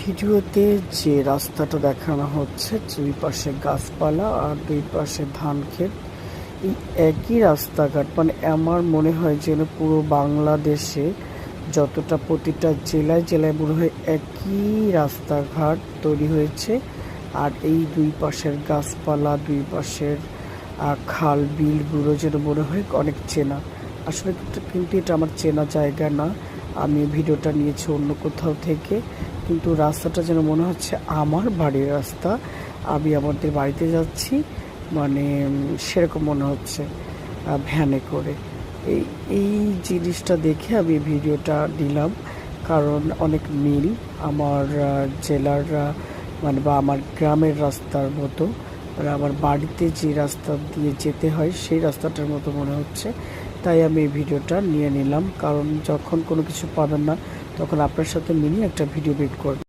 ভিডিওতে যে রাস্তাটা দেখানো হচ্ছে, দুই পাশে গাছপালা আর দুই পাশে ধান ক্ষেত, এই একই রাস্তাঘাট। মানে আমার মনে হয় যেন পুরো বাংলাদেশে যতটা প্রতিটা জেলায় জেলায় মনে হয় একই রাস্তাঘাট তৈরি হয়েছে। আর এই দুই পাশের গাছপালা, দুই পাশের খাল, বিলগুলো যেন মনে হয় অনেক চেনা। আসলে কিন্তু এটা আমার চেনা জায়গা না। আমি ভিডিওটা নিয়েছি অন্য কোথাও থেকে। কিন্তু রাস্তাটা যেন মনে হচ্ছে আমার বাড়ির রাস্তা। আমি আমাদের বাড়িতে যাচ্ছি মানে সেরকম মনে হচ্ছে ভ্যানে করে। এই এই জিনিসটা দেখে আমি ভিডিওটা দিলাম কারণ অনেক মিল আমার জেলার মানে বা আমার গ্রামের রাস্তার মতো। আর আমার বাড়িতে যে রাস্তা দিয়ে যেতে হয়, সেই রাস্তাটার মতো মনে হচ্ছে। তাই আমি এই ভিডিওটা নিয়ে নিলাম, কারণ যখন কোনো কিছু পাবেন না, তখন আপনার সাথে মিলিয়ে একটা ভিডিও বিট করবেন